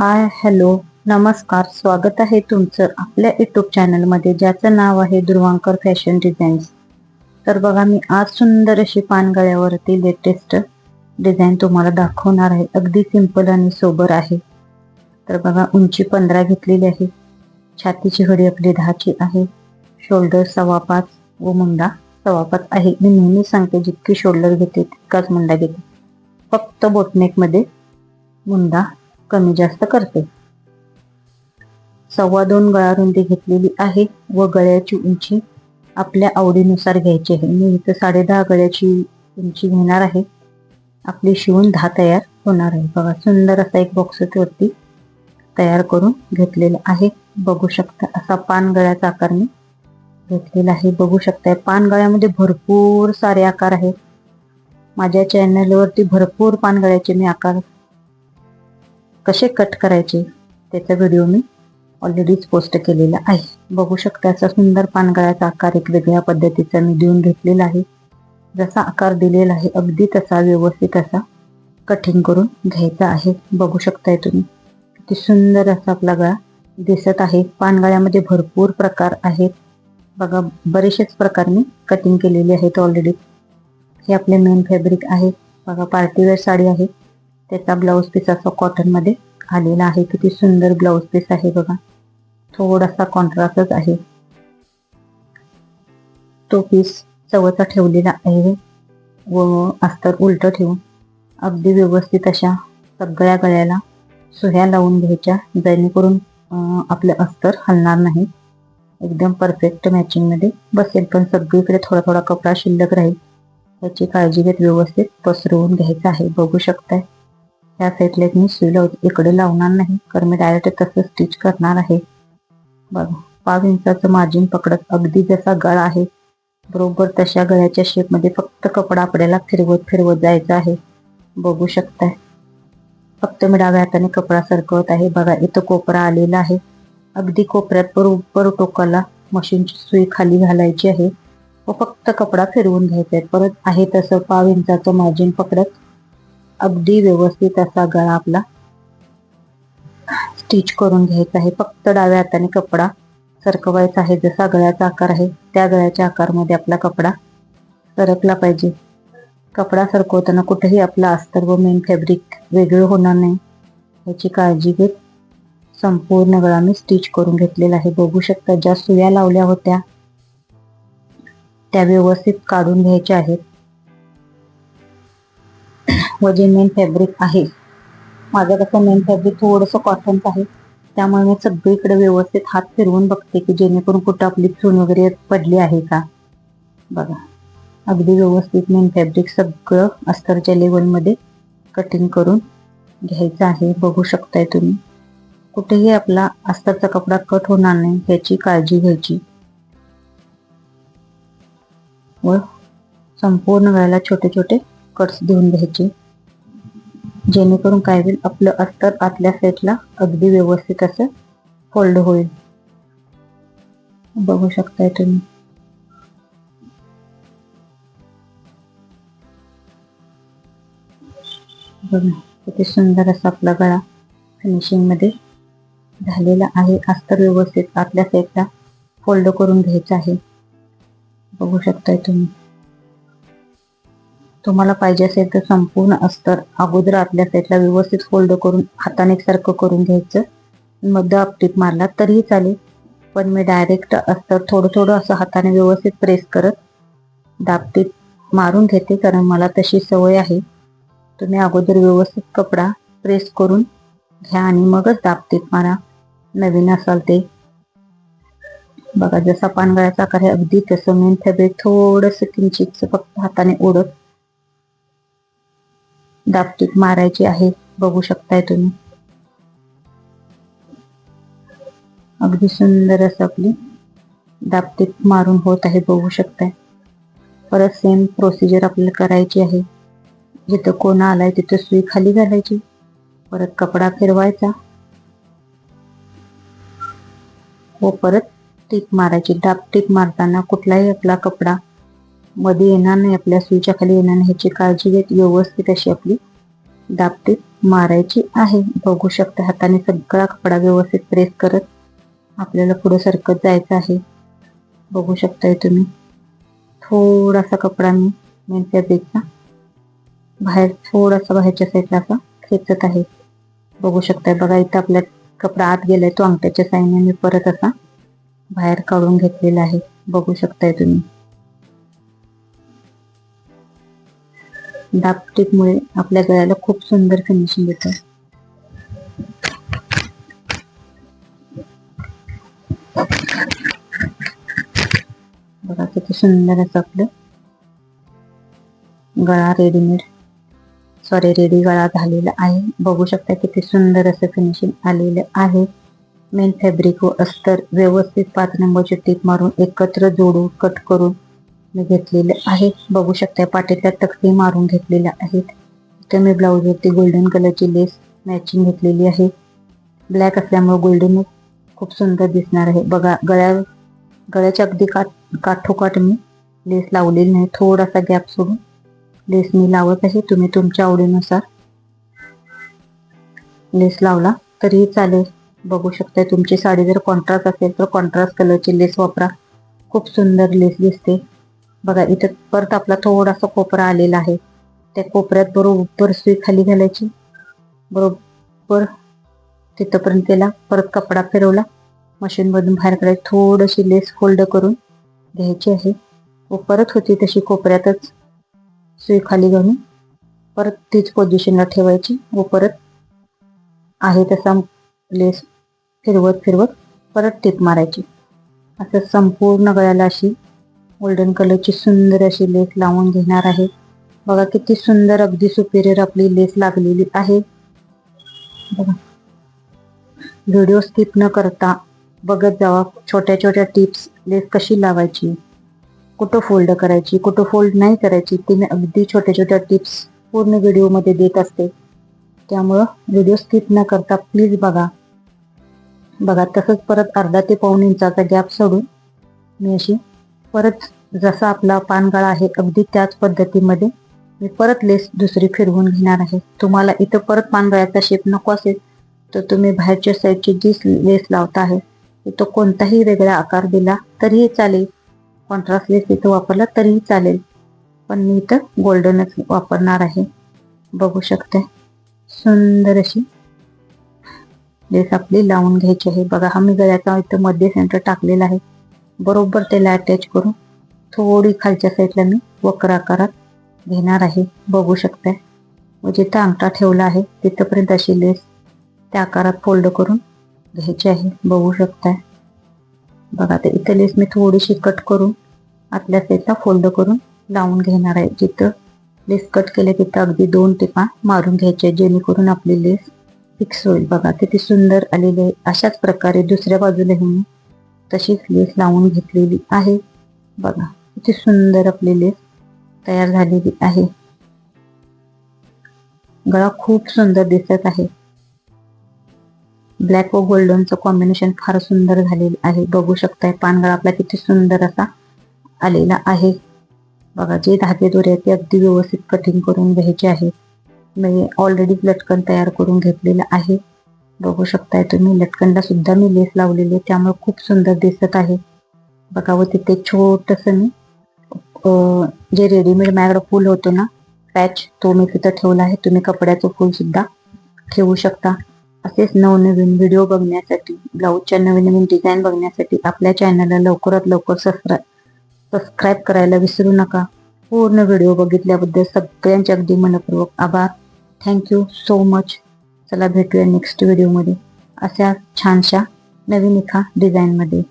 Hi hello नमस्कार स्वागत आहे तुमचं आपल्या युट्यूब चॅनलमध्ये ज्याचं नाव आहे ध्रुवांकर फॅशन डिझाईन्स. तर बघा मी आज सुंदर अशी पानगळ्यावरती लेटेस्ट डिझाईन तुम्हाला दाखवणार आहे. अगदी सिंपल आणि सोबर आहे. तर बघा उंची पंधरा घेतलेली आहे. छातीची घडी आपली दहाची आहे. शोल्डर सव्वा पाच व मुंडा सव्वा पाच आहे. मी नेहमी सांगते जितकी शोल्डर घेते तितकाच मुंडा घेते. फक्त बोटनेकमध्ये मुंडा कमी जास्त करते. सव्वा दोन गळा रुंदी घेतलेली आहे व गळ्याची उंची आपल्या आवडीनुसार घ्यायची आहे. मी इथं साडे दहा गळ्याची उंची घेणार आहे. आपली शिवून दहा तयार होणार आहे. बघा सुंदर असा एक बॉक्स वरती तयार करून घेतलेला आहे. बघू शकता असा पान गळ्याचा आकार मी घेतलेला आहे. बघू शकताय पान गळ्यामध्ये भरपूर सारे आकार आहेत. माझ्या चॅनलवरती भरपूर पानगळ्याचे मी आकार कसे कट करायचे त्याचा व्हिडिओ मी ऑलरेडीच पोस्ट केलेला आहे. बघू शकता असा सुंदर पानगळ्याचा आकार एक वेगळ्या पद्धतीचा मी देऊन घेतलेला आहे. जसा आकार दिलेला आहे अगदी तसा व्यवस्थित असा कटिंग करून घ्यायचा आहे. बघू शकताय तुम्ही किती सुंदर असा आपला गळा दिसत आहे. पानगळ्यामध्ये भरपूर प्रकार आहेत. बघा बरेचसेच प्रकार मी कटिंग केलेले आहेत ऑलरेडी हे आपले मेन फॅब्रिक आहे. बघा पार्टीवेअर साडी आहे. त्याचा ब्लाऊज पीस असा कॉटनमध्ये आलेला आहे. किती सुंदर ब्लाऊज पीस आहे बघा. थोडासा कॉन्ट्रास्टच आहे. तो पीस चवचा ठेवलेला आहे व अस्तर उलट ठेवून अगदी व्यवस्थित अशा सगळ्या गळ्याला सुह्या लावून घ्यायच्या. जेणेकरून आपलं अस्तर हलणार नाही. एकदम परफेक्ट मॅचिंगमध्ये बसेल. पण सगळीकडे थोडा थोडा कपडा शिल्लक राहील. याची काळजी घेत व्यवस्थित पसरवून घ्यायचं आहे. बघू शकताय. ह्या साईडला एक मी सुई इकडे लावणार नाही कारण मी डायरेक्ट तसं स्टिच करणार आहे. बघा पाच इंचाचं मार्जिन पकडत अगदी जसा गळा आहे बरोबर तशा गळ्याच्या शेपमध्ये फक्त कपडा आपल्याला फिरवत फिरवत जायचा आहे. बघू शकताय. फक्त मी डाव्या हाताने कपडा सरकवत आहे. बघा इथं कोपरा आलेला आहे. अगदी कोपऱ्यात बरोबर टोकाला मशीनची सुई खाली घालायची आहे. व फक्त कपडा फिरवून घ्यायचा आहे. परत आहे तसं पाव इंचाचं मार्जिन पकडत अगदी व्यवस्थित असा गळा आपला स्टिच करून घ्यायचा आहे. फक्त डाव्या हाताने कपडा सरकवायचा आहे. जसा गळ्याचा आकार आहे त्या गळ्याच्या आकारमध्ये आपला कपडा सरकला पाहिजे. कपडा सरकवताना कुठेही आपला अस्तर व मेन फॅब्रिक वेगळं होणार नाही. याची काळजी घेत संपूर्ण गळा मी स्टिच करून घेतलेला आहे. बघू शकता ज्या सुया लावल्या होत्या त्या व्यवस्थित काढून घ्यायच्या आहेत. व जे मेन फॅब्रिक आहे. माझं कसं मेन फॅब्रिक थोडंसं कॉटनचं आहे. त्यामुळे मी सगळीकडे व्यवस्थित हात फिरवून बघते की जेणेकरून कुठं आपली चून वगैरे पडली आहे का. बघा. अगदी व्यवस्थित मेन फॅब्रिक सगळं अस्तरच्या लेवलमध्ये कटिंग करून घ्यायचं आहे. बघू शकताय तुम्ही. कुठेही आपला अस्तरचा कपडा कट होणार नाही याची काळजी घ्यायची. व संपूर्ण वेळेला छोटे छोटे कट्स देऊन घ्यायचे. जेणेकरून काय होईल आपलं अस्तर आतल्या साईडला अगदी व्यवस्थित असं फोल्ड होईल. बघू शकताय तुम्ही. बघा किती सुंदर असा आपला गळा फिनिशिंगमध्ये झालेला आहे. अस्तर व्यवस्थित आतल्या साईडला फोल्ड करून घ्यायचा आहे. बघू शकताय तुम्ही. तुम्हाला पाहिजे असेल तर संपूर्ण अस्तर अगोदर आतल्या साईडला व्यवस्थित फोल्ड करून हाताने एकसारखं करून घ्यायचं. मध्य आपटीत मारला तरीही चालेल. पण मी डायरेक्ट अस्तर थोडं थोडं असं हाताने व्यवस्थित प्रेस करत दाबटीत मारून घेते कारण मला तशी सवय आहे. तुम्ही अगोदर व्यवस्थित कपडा प्रेस करून घ्या आणि मगच दाबटीत मारा. नवीन असाल ते. बघा जसा पानगळ्याचा आकार आहे अगदी तसं मेन फॅब्रिक थोडस किंचितच फक्त हाताने ओढत दापटीत मारायची आहे. बघू शकताय तुम्ही. अगदी सुंदर असं आपली दापटीत मारून होत आहे. बघू शकताय. परत सेम प्रोसिजर आपल्याला करायची आहे. जिथं कोणा आलाय तिथं सुई खाली घालायची. परत कपडा फिरवायचा. व परत टीप मारायची. डाब टीप मारताना कुठलाही आपला कपडा मध्ये येणार नाही आपल्या सुईच्या खाली येणार नाही ह्याची काळजी घेत व्यवस्थित अशी आपली दाबटीप मारायची आहे. बघू शकता हाताने सगळा कपडा व्यवस्थित प्रेस करत आपल्याला पुढे सरकत जायचं आहे. बघू शकताय तुम्ही. थोडासा कपडा मी मेन फॅब्रिकचा बाहेर थोडासा बाहेरच्या साईडला असा खेचत आहे. बघू शकताय बघा इथं आपल्या कपडा आत गेलाय तो अंगठ्याच्या साईने मी परत असा बाहेर काढून घेतलेला आहे. बघू शकताय तुम्ही. दापटीपमुळे आपल्या गळ्याला खूप सुंदर फिनिशिंग येतं बघा किती सुंदर असं आपलं गळा रेडीमेड सॉरी रेडी गळा झालेला आहे. बघू शकता किती सुंदर असं फिनिशिंग आलेलं आहे. मेन फॅब्रिक व अस्तर व्यवस्थित पाच नंबरचे टीप मारून एकत्र जोडून कट करून घेतलेले आहे बघू शकता पाठीतल्या तक्ती मारून घेतलेल्या आहेत. इथे मी ब्लाऊजवरती गोल्डन कलरची लेस मॅचिंग घेतलेली आहे. ब्लॅक असल्यामुळे गोल्डन खूप सुंदर दिसणार आहे. बघा गळ्या गळ्याच्या अगदी काठ काठोकाठ मी लेस लावलेली नाही. थोडासा गॅप सोडून लेस मी लावत आहे. तुम्ही तुमच्या आवडीनुसार लेस लावला तरीही चालेल. बघू शकता तुमची साडी जर कॉन्ट्रास्ट असेल तर कॉन्ट्रास्ट कलरची लेस वापरा. खूप सुंदर लेस दिसते. बघा इथं परत आपला थोडासा कोपरा आलेला आहे. त्या कोपऱ्यात बरोबर सुई खाली घालायची. बरोबर तिथंपर्यंत त्याला परत कपडा फिरवला. मशीनमधून बाहेर काढायची. थोडीशी लेस फोल्ड करून घ्यायची आहे. व परत होती तशी कोपऱ्यातच सुई खाली घालून परत तीच पोझिशनला ठेवायची. व परत आहे तसा लेस फिरवत फिरवत परत टीप मारायची. असं संपूर्ण गळ्याला अशी गोल्डन कलरची सुंदर अशी लेस लावून घेणार आहे. बघा किती सुंदर अगदी सुपेरियर आपली लेस लागलेली आहे. बघा. व्हिडिओ स्किप न करता बघत जावा छोट्या छोट्या टिप्स लेस कशी लावायची कुठं फोल्ड करायची कुठं फोल्ड नाही करायची ते मी अगदी छोट्या छोट्या टिप्स पूर्ण व्हिडिओमध्ये देत असते. त्यामुळं व्हिडिओ स्किप न करता प्लीज बघा. बघा तसंच परत अर्धा ते पाऊन इंचाचा गॅप सोडून मी अशी परत जसा आपला पानगळा आहे अगदी त्याच पद्धतीमध्ये मी परत लेस दुसरी फिरवून घेणार आहे. तुम्हाला इथं परत पानगळ्याचा शेप नको असेल तर तुम्ही बाहेरच्या साईडची जी लेस लावता आहे इथं कोणताही वेगळा आकार दिला तरीही चालेल. कॉन्ट्रास्ट लेस इथं वापरला तरीही चालेल. पण मी इथं गोल्डनच वापरणार आहे. बघू शकते. सुंदर अशी लेस आपली लावून घ्यायची आहे. बघा हा मी गळ्याचा इथं मध्ये सेंटर टाकलेला आहे. बरोबर त्याला अटॅच करून थोडी खालच्या साईडला मी वक्र आकारात घेणार आहे. बघू शकताय. म्हणजे व जिथं अंगठा ठेवला आहे. तिथंपर्यंत अशी लेस त्या आकारात फोल्ड करून घ्यायची आहे. बघू शकताय. बघा तर इथं लेस मी थोडीशी कट करून आतल्या साईडला फोल्ड करून लावून घेणार आहे. जिथं लेस कट केले तिथं अगदी दोन टिपा मारून घ्यायच्या जेणेकरून आपली लेस फिक्स होईल. बघा किती सुंदर आलेली आहे. अशाच प्रकारे दुसऱ्या बाजूलाही मी तशीच लेस लावून घेतलेली आहे. बघा किती सुंदर आपली लेस तयार झालेली आहे. गळा खूप सुंदर दिसत आहे. ब्लॅक व गोल्डनचं कॉम्बिनेशन फार सुंदर झालेलं आहे. बघू शकताय पानगळा आपला किती सुंदर असा आलेला आहे. बघा जे धागे दोरे आहेत ते अगदी व्यवस्थित कटिंग करून घ्यायचे आहे मी ऑलरेडी लटकन तयार करून घेतलेलं आहे. बघू शकताय तुम्ही. लटकनला सुद्धा मी लेस लावलेली आहे. त्यामुळे खूप सुंदर दिसत आहे. बघा व तिथे छोटस मी जे रेडीमेड मॅगड फूल होतो ना पॅच तो मी तिथं ठेवला आहे. तुम्ही कपड्याचं फूल सुद्धा ठेवू शकता. असेच नवनवीन व्हिडिओ बघण्यासाठी ब्लाऊजच्या नवीन नवीन डिझाईन बघण्यासाठी आपल्या चॅनलला लवकरात लवकर सबस्क्राईब सबस्क्राईब करायला विसरू नका. पूर्ण व्हिडिओ बघितल्याबद्दल सगळ्यांचे अगदी मनपूर्वक आभार. थँक्यू सो मच चला भेटूया नेक्स्ट व्हिडिओमध्ये अशा छानशा नवीन एका डिझाईनमध्ये